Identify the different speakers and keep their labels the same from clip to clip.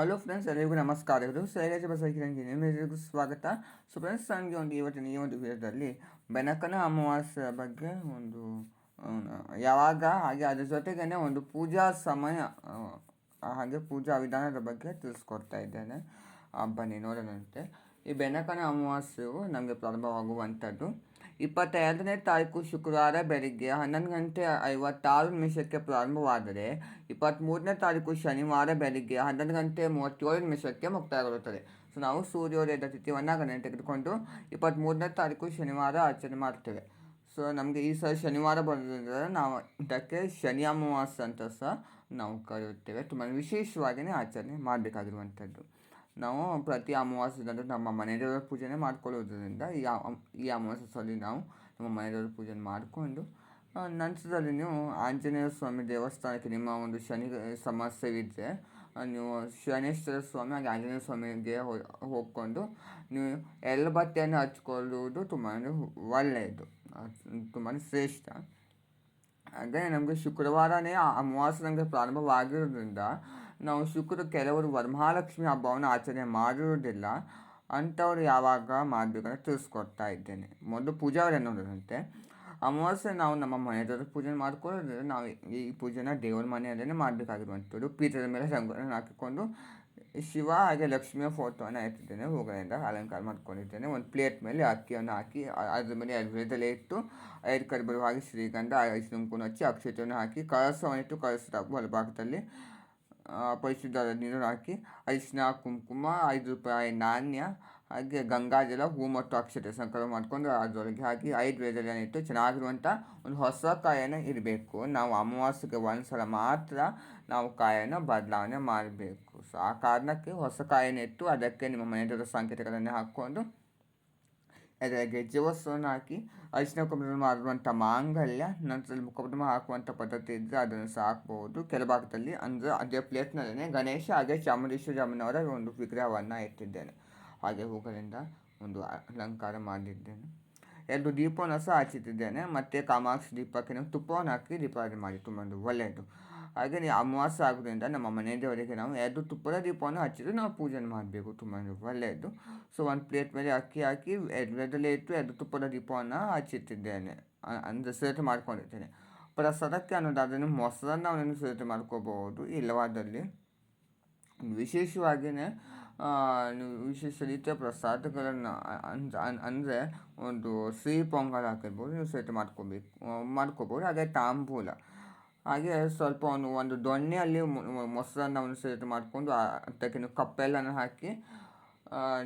Speaker 1: Hello friends, ಎಲ್ಲರಿಗೂ ನಮಸ್ಕಾರಗಳು ಶೈಲೇಜ್ ಬಸಕಿರಂಗಿ ನಿಮ್ಮೆಲ್ಲರಿಗೂ ಸ್ವಾಗತ. ಸೊ ಫ್ರೆಂಡ್ಸ್ ನನಗೆ ಒಂದು ಇವತ್ತಿನ ಈ ಒಂದು ವಿಡಿಯೋದಲ್ಲಿ ಬೆನಕನ ಅಮಾವಾಸ್ಯೆ ಬಗ್ಗೆ ಒಂದು ಯಾವಾಗ ಹಾಗೆ ಅದ್ರ ಜೊತೆಗೇ ಒಂದು ಪೂಜಾ ಸಮಯ ಹಾಗೆ ಪೂಜಾ ವಿಧಾನದ ಬಗ್ಗೆ ತಿಳಿಸ್ಕೊಡ್ತಾ ಇದ್ದೇನೆ. ಬನ್ನಿ ನೋಡೋಣಂತೆ. ಈ ಬೆನಕನ ಅಮಾವಾಸ್ಯೆಯು ನಮಗೆ ಪ್ರಾರಂಭವಾಗುವಂಥದ್ದು. ಇಪ್ಪತ್ತೆರಡನೇ ತಾರೀಕು ಶುಕ್ರವಾರ ಬೆಳಿಗ್ಗೆ ಹನ್ನೊಂದು ಗಂಟೆ ಐವತ್ತಾರು ನಿಮಿಷಕ್ಕೆ ಪ್ರಾರಂಭವಾದರೆ ಇಪ್ಪತ್ತ್ಮೂರನೇ ತಾರೀಕು ಶನಿವಾರ ಬೆಳಿಗ್ಗೆ ಹನ್ನೊಂದು ಗಂಟೆ ಮೂವತ್ತೇಳು ನಿಮಿಷಕ್ಕೆ ಮುಕ್ತಾಯಗೊಳ್ಳುತ್ತದೆ. ಸೊ, ನಾವು ಸೂರ್ಯೋದಯದ ತಿಥಿಯನ್ನು ಗಣನೆ ತೆಗೆದುಕೊಂಡು ಇಪ್ಪತ್ತ್ಮೂರನೇ ತಾರೀಕು ಶನಿವಾರ ಆಚರಣೆ ಮಾಡ್ತೇವೆ. ಸೊ, ನಮಗೆ ಈ ಸಲ ಶನಿವಾರ ಬರೋದ್ರಿಂದ ನಾವು ಇದಕ್ಕೆ ಶನಿ ಅಮಾವಾಸ್ಯೆ ಅಂತ ಸಹ ನಾವು ಕರೆಯುತ್ತೇವೆ. ತುಂಬ ವಿಶೇಷವಾಗಿಯೇ ಆಚರಣೆ ಮಾಡಬೇಕಾಗಿರುವಂಥದ್ದು. ನಾವು ಪ್ರತಿ ಅಮಾವಾಸ್ಯೆದಂದು ನಮ್ಮ ಮನೆ ದೇವರ ಪೂಜೆನೇ ಮಾಡ್ಕೊಳ್ಳೋದ್ರಿಂದ ಈ ಈ ಅಮಾವಾಸ್ಯೆಯಲ್ಲಿ ನಾವು ನಮ್ಮ ಮನೆ ದೇವರ ಪೂಜೆ ಮಾಡಿಕೊಂಡು ನಂತರದಲ್ಲಿ ನೀವು ಆಂಜನೇಯ ಸ್ವಾಮಿ ದೇವಸ್ಥಾನಕ್ಕೆ ನಿಮ್ಮ ಒಂದು ಶನಿ ಸಮಸ್ಯೆವಿದ್ದರೆ ನೀವು ಶನೇಶ್ವರ ಸ್ವಾಮಿ ಹಾಗೆ ಆಂಜನೇಯ ಸ್ವಾಮಿಗೆ ಹೋಗ್ಕೊಂಡು ನೀವು ಎಳ್ಳು ಬಟ್ಟೆಯನ್ನು ಹಚ್ಕೊಳ್ಳುವುದು ತುಂಬಾ ಒಳ್ಳೆಯದು ತುಂಬಾ ಶ್ರೇಷ್ಠ. ಹಾಗೆ ನಮಗೆ ಶುಕ್ರವಾರನೇ ಅಮಾವಾಸ್ಯೆ ನಮಗೆ ಪ್ರಾರಂಭವಾಗಿರೋದ್ರಿಂದ ನಾವು ಶುಕ್ರ ಕೆಲವರು ವರಮಹಾಲಕ್ಷ್ಮಿ ಹಬ್ಬವನ್ನು ಆಚರಣೆ ಮಾಡಿರೋದಿಲ್ಲ ಅಂಥವ್ರು ಯಾವಾಗ ಮಾಡಬೇಕಂತ ತಿಳಿಸ್ಕೊಡ್ತಾ ಇದ್ದೇನೆ. ಮೊದಲು ಪೂಜಾವರಿ ನೋಡೋದಂತೆ. ಅಮಾವಾಸ್ಯೆ ನಾವು ನಮ್ಮ ಮನೆಯವರು ಪೂಜೆ ಮಾಡಿಕೊಳ್ಳೋದ್ರೆ ನಾವು ಈ ಪೂಜೆನ ದೇವರ ಮನೆಯಲ್ಲೇ ಮಾಡಬೇಕಾಗಿರುವಂಥದ್ದು. ಪೀಠದ ಮೇಲೆ ರಂಗೋಲಿಯನ್ನು ಹಾಕಿಕೊಂಡು ಶಿವ ಹಾಗೆ ಲಕ್ಷ್ಮಿಯ ಫೋಟೋವನ್ನು ಎತ್ತಿದ್ದೇನೆ. ಹೂಗಳಿಂದ ಅಲಂಕಾರ ಮಾಡ್ಕೊಂಡಿದ್ದೇನೆ. ಒಂದು ಪ್ಲೇಟ್ ಮೇಲೆ ಅಕ್ಕಿಯನ್ನು ಹಾಕಿ ಅದ್ರ ಮೇಲೆ ಅದ್ಭುತದಲ್ಲೇ ಇಟ್ಟು, ಐದು ಬರುವ ಹಾಗೆ ಶ್ರೀಗಂಧ, ಐದು ಕುಂಕುಮ ಹಚ್ಚಿ ಅಕ್ಷತೆಯನ್ನು ಹಾಕಿ ಕಳಸವನ್ನು ಇಟ್ಟು ಕಳಸದ ಬಲಭಾಗದಲ್ಲಿ ಪರಿಶುದ್ಧ ನೀರು ಹಾಕಿ ಅರಿಶಿನ ಕುಂಕುಮ, ಐದು ರೂಪಾಯಿ ನಾಣ್ಯ, ಹಾಗೆ ಗಂಗಾಜಲ ಹೂ ಮತ್ತು ಅಕ್ಷತೆ ಸಂಕಲ್ಪ ಮಾಡಿಕೊಂಡು ಅದರೊಳಗೆ ಹಾಕಿ ಐದು ವೇದಗಳನ್ನು ಇಟ್ಟು ಚೆನ್ನಾಗಿರುವಂಥ ಒಂದು ಹೊಸ ಕಾಯನ್ನು ಇರಬೇಕು ನಾವು ಅಮಾವಾಸ್ಯೆಗೆ ಒಂದು ಸಲ ಮಾತ್ರ ನಾವು ಕಾಯನ್ನು ಬದಲಾವಣೆ ಮಾಡಬೇಕು. ಸೊ ಆ ಕಾರಣಕ್ಕೆ ಹೊಸ ಕಾಯನ್ನು ಇಟ್ಟು ಅದಕ್ಕೆ ನಿಮ್ಮ ಮನೆಯವರ ಸಂಕೇತಗಳನ್ನು ಹಾಕ್ಕೊಂಡು ಅದರ ಗೆಜ್ಜೆ ವಸ್ತುವನ್ನು ಹಾಕಿ ಅರಿಶಿನ ಕುಂಬಳ ಮಾಡುವಂಥ ಮಾಂಗಲ್ಯ, ನಂತರ ಮುಖಪಟಮ ಹಾಕುವಂಥ ಪದ್ಧತಿ ಇದ್ದರೆ ಅದನ್ನು ಸಹ ಹಾಕ್ಬೋದು. ಕೆಳಭಾಗದಲ್ಲಿ ಅಂದರೆ ಅದೇ ಪ್ಲೇಟ್ನಲ್ಲೇ ಗಣೇಶ ಹಾಗೆ ಚಾಮುಂಡೇಶ್ವರಿ ಅಮ್ಮನವರ ಒಂದು ವಿಗ್ರಹವನ್ನು ಇಟ್ಟಿದ್ದೇನೆ. ಹಾಗೆ ಹೂಗಳಿಂದ ಒಂದು ಅಲಂಕಾರ ಮಾಡಿದ್ದೇನೆ. ಎರಡು ದೀಪವನ್ನು ಸಹ ಹಚ್ಚುತ್ತಿದ್ದೇನೆ ಮತ್ತು ಕಾಮಾಕ್ಷಿ ದೀಪಕ್ಕೆ ತುಪ್ಪವನ್ನು ಹಾಕಿ ದೀಪಾವಳಿ ಮಾಡಿ. ತುಂಬ ಒಂದು ಒಳ್ಳೆಯದು. ಹಾಗೆ ಅಮಾವಾಸ ಆಗೋದ್ರಿಂದ ನಮ್ಮ ಮನೆ ದೇವರಿಗೆ ನಾವು ಎರಡು ತುಪ್ಪದ ದೀಪವನ್ನು ಹಚ್ಚಿದ್ರೆ ನಾವು ಪೂಜೆ ಮಾಡಬೇಕು. ತುಂಬ ಒಳ್ಳೆಯದು. ಸೊ ಒಂದು ಪ್ಲೇಟ್ ಮೇಲೆ ಅಕ್ಕಿ ಹಾಕಿ ಎರಡರಲ್ಲೇ ಇಟ್ಟು ಎರಡು ತುಪ್ಪದ ದೀಪವನ್ನು ಹಚ್ಚಿಟ್ಟಿದ್ದೇನೆ. ಅಂದರೆ ಸಿದ್ಧತೆ ಮಾಡ್ಕೊಂಡಿದ್ದೇನೆ. ಪ್ರಸಾದಕ್ಕೆ ಅನ್ನೋದಾದ್ರೆ ಮೊಸರನ್ನು ಅವನನ್ನು ಸಿದ್ಧತೆ ಮಾಡ್ಕೋಬಹುದು. ಇಲ್ಲವಾದಲ್ಲಿ ವಿಶೇಷವಾಗಿಯೇ ವಿಶೇಷ ರೀತಿಯ ಪ್ರಸಾದಗಳನ್ನು ಅಂದರೆ ಒಂದು ಸಿಹಿ ಪೊಂಗಲ್ ಹಾಕಿರ್ಬೋದು. ನೀವು ಸಹಿತ ಮಾಡ್ಕೋಬೇಕು, ಮಾಡ್ಕೋಬೋದು. ಹಾಗೆ ತಾಂಬೂಲ. ಹಾಗೆ ಸ್ವಲ್ಪ ಒಂದು ಒಂದು ದೊಣ್ಣೆಯಲ್ಲಿ ಮೊಸರನ್ನ ಸಹಿತ ಮಾಡಿಕೊಂಡು ಅದಕ್ಕೆ ನೀವು ಕಪ್ಪೆಲ್ಲನ ಹಾಕಿ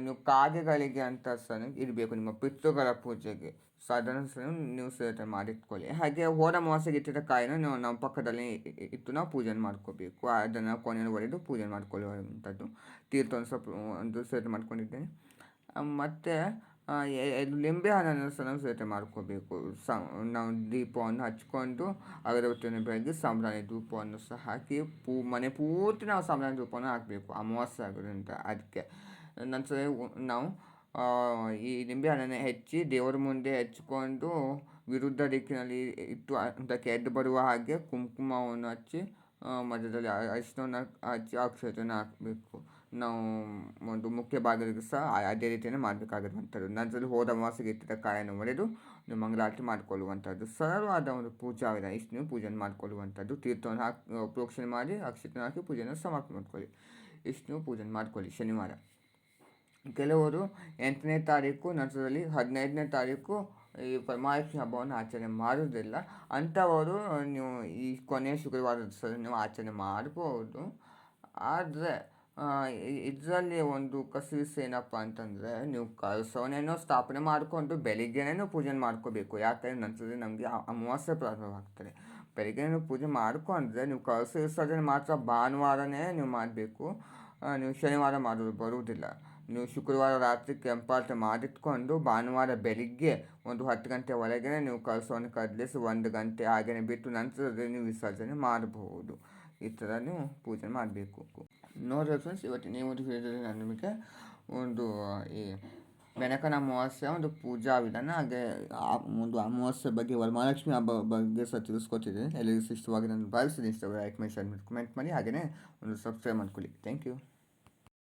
Speaker 1: ನೀವು ಕಾಗೆಗಳಿಗೆ ಅಂತ ಸಹ ಇರಬೇಕು ನಿಮ್ಮ ಪಿತೃಗಳ ಪೂಜೆಗೆ. ಸೊ ಅದನ್ನು ಸಹ ನೀವು ಸೇವನೆ ಮಾಡಿಟ್ಕೊಳ್ಳಿ. ಹಾಗೆ ಹೋದ ಮಾಸಿಗೆ ಇಟ್ಟಿದ್ದ ಕಾಯಿನ ನೀವು ನಮ್ಮ ಪಕ್ಕದಲ್ಲಿ ಇಟ್ಟು ನಾವು ಪೂಜೆ ಮಾಡ್ಕೋಬೇಕು. ಅದನ್ನು ಕೊನೆಯಲ್ಲಿ ಒಡೆದು ಪೂಜೆ ಮಾಡ್ಕೊಳ್ಳುವಂಥದ್ದು. ತೀರ್ಥವನ್ನು ಸ್ವಲ್ಪ ಒಂದು ಸೇವನೆ ಮಾಡ್ಕೊಂಡಿದ್ದೇನೆ. ಮತ್ತು ಲಿಂಬೆ ಹಣ್ಣನ್ನು ಸಹ ನಾವು ಸೇವನೆ ಮಾಡ್ಕೋಬೇಕು. ಸ, ನಾವು ದೀಪವನ್ನು ಹಚ್ಕೊಂಡು ಅಗರಬತ್ತಿಯನ್ನು ಬೆಳಗ್ಗೆ ಸಾಂಬ್ರಾಣಿ ಧೂಪವನ್ನು ಸಹ ಹಾಕಿ ಪೂ, ಮನೆ ಪೂರ್ತಿ ನಾವು ಸಾಂಬ್ರಾಣಿ ಧೂಪವನ್ನು ಹಾಕಬೇಕು ಅಮಾವಾಸ್ಯೆ ಆಗೋದ್ರಿಂದ ಅದಕ್ಕೆ. ನಂತರ ನಾವು ಈ ನಿಂಬೆ ಹಣ್ಣನ್ನು ಹೆಚ್ಚಿ ದೇವರ ಮುಂದೆ ಹಚ್ಕೊಂಡು ವಿರುದ್ಧ ದಿಕ್ಕಿನಲ್ಲಿ ಇಟ್ಟು ಅದಕ್ಕೆ ಎದ್ದು ಬರುವ ಹಾಗೆ ಕುಂಕುಮವನ್ನು ಹಚ್ಚಿ ಮಧ್ಯದಲ್ಲಿ ಅ- ಅರಿಶಿನವನ್ನು ಹಚ್ಚಿ ಅಕ್ಷತೆಯನ್ನು ಹಾಕಬೇಕು. ನಾವು ಒಂದು ಮುಖ್ಯ ಭಾಗದಲ್ಲಿ ಸಹ ಅದೇ ರೀತಿಯೇ ಮಾಡಬೇಕಾಗಿರುವಂಥದ್ದು. ನಂತರದಲ್ಲಿ ಹೋದ ಅಮಾವಾಸ್ಯೆಗೆ ಇಟ್ಟಿದ್ದ ಕಾಯನ್ನು ಒಡೆದು ಮಂಗಳಾರತಿ ಮಾಡಿಕೊಳ್ಳುವಂಥದ್ದು. ಸರಳವಾದ ಒಂದು ಪೂಜಾ ವಿಧಾನ. ಇಷ್ಟು ನೀವು ಪೂಜೆ ಮಾಡಿಕೊಳ್ಳುವಂಥದ್ದು. ತೀರ್ಥವನ್ನು ಹಾಕಿ ಪ್ರೋಕ್ಷಣೆ ಮಾಡಿ ಅಕ್ಷತೆ ಹಾಕಿ ಪೂಜೆಯನ್ನು ಸಮಾಪ್ತಿ ಮಾಡ್ಕೊಳ್ಳಿ. ಇಷ್ಟು ನೀವು ಪೂಜೆ ಮಾಡ್ಕೊಳ್ಳಿ ಶನಿವಾರ. ಕೆಲವರು ಎಂಟನೇ ತಾರೀಕು ನಂತರದಲ್ಲಿ ಹದಿನೈದನೇ ತಾರೀಕು ಈ ವರಮಹಾಲಕ್ಷ್ಮಿ ಹಬ್ಬವನ್ನು ಆಚರಣೆ ಮಾಡುವುದಿಲ್ಲ. ಅಂಥವರು ನೀವು ಈ ಕೊನೆಯ ಶುಕ್ರವಾರ ನೀವು ಆಚರಣೆ ಮಾಡ್ಬೋದು. ಆದರೆ ಇದರಲ್ಲಿ ಒಂದು ಕಸಿವಿಸಿ ಏನಪ್ಪ ಅಂತಂದರೆ, ನೀವು ಕಳಸವನ್ನೇನೋ ಸ್ಥಾಪನೆ ಮಾಡಿಕೊಂಡು ಬೆಳಿಗ್ಗೆನೂ ಪೂಜೆ ಮಾಡ್ಕೋಬೇಕು. ಯಾಕಂದರೆ ನಂತರದಲ್ಲಿ ನಮಗೆ ಅಮಾವಾಸ್ಯೆ ಪ್ರಾರಂಭವಾಗ್ತದೆ. ಬೆಳಿಗ್ಗೆ ನೀವು ಪೂಜೆ ಮಾಡ್ಕೊಂಡ್ರೆ ನೀವು ಕಳಸ ವಿಸರ್ಜನೆ ಮಾತ್ರ ಭಾನುವಾರನೇ ನೀವು ಮಾಡಬೇಕು. ನೀವು ಶನಿವಾರ ಮಾಡೋದು ಬರುವುದಿಲ್ಲ. ನೀವು ಶುಕ್ರವಾರ ರಾತ್ರಿ ಕೆಂಪಾರ್ತಿ ಮಾಡಿಟ್ಕೊಂಡು ಭಾನುವಾರ ಬೆಳಿಗ್ಗೆ ಒಂದು ಹತ್ತು ಗಂಟೆ ಒಳಗೇ ನೀವು ಕಲಸವನ್ನು ಕದಲಿಸಿ ಒಂದು ಗಂಟೆ ಹಾಗೆಯೇ ಬಿಟ್ಟು ನಂತರದಲ್ಲಿ ನೀವು ವಿಸರ್ಜನೆ ಮಾಡಬಹುದು. ಈ ಥರ ನೀವು ಪೂಜೆ ಮಾಡಬೇಕು. ನೋಡಿದ್ರೆ ಫ್ರೆಂಡ್ಸ್ ಇವತ್ತಿನ ಈ ಒಂದು ವಿಡಿಯೋದಲ್ಲಿ ನಾನು ನಿಮಗೆ ಒಂದು ಈ ಬೆನಕನ ಅಮಾವಾಸ್ಯ ಒಂದು ಪೂಜಾ ವಿಧಾನ ಹಾಗೆ ಒಂದು ಅಮಾವಾಸ್ಯ ಬಗ್ಗೆ ವರಮಹಾಲಕ್ಷ್ಮಿ ಹಬ್ಬ ಬಗ್ಗೆ ಸಹ ತಿಳಿಸ್ಕೊತಿದ್ದೀನಿ ಎಲ್ಲರಿಗೂ ಇಷ್ಟವಾಗಿ ನಾನು ಭಾವಿಸಿದ್ದೀನಿ ಇಷ್ಟವಾಗಿ ಲೈಕ್ ಮಾಡಿ ಶೇರ್ ಮಾಡಿ ಕಮೆಂಟ್ ಮಾಡಿ ಹಾಗೆಯೇ ಒಂದು ಸಬ್ಸ್ಕ್ರೈಬ್ ಮಾಡ್ಕೊಳ್ಳಿ. Thank you